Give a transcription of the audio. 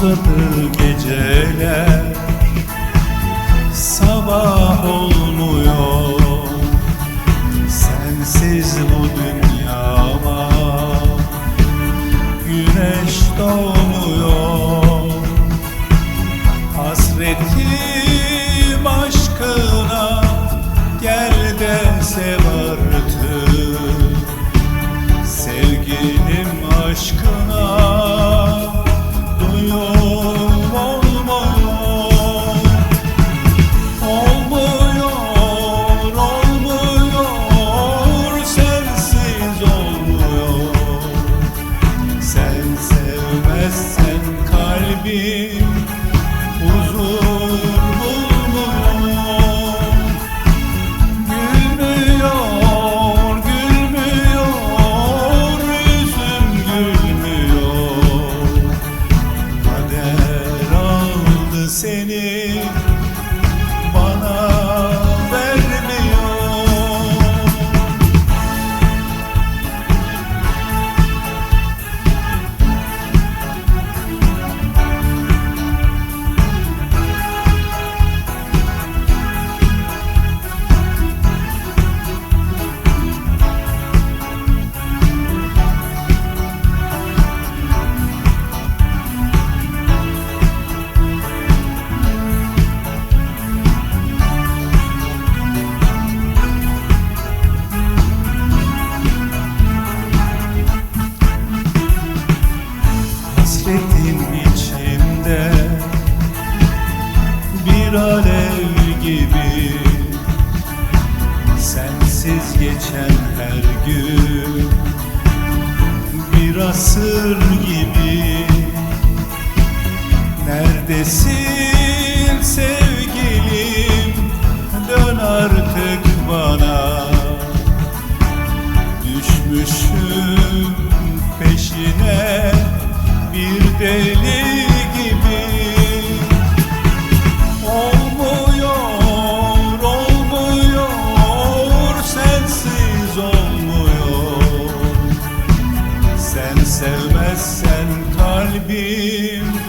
Uzadı geceler. Sabah olmuyor. Sensiz bu dünyama Güneş doğmuyor. Hasretim sevmezsen kalbim Huzur bulmuyor Gülmüyor, gülmüyor, yüzüm gülmüyor. Kader aldı seni, bana Hasretin içimde. Bir alev gibi Sensiz geçen her gün. Bir asır gibi Neredesin deli gibi. Olmuyor, olmuyor, sensiz olmuyor. Sen sevmezsen kalbim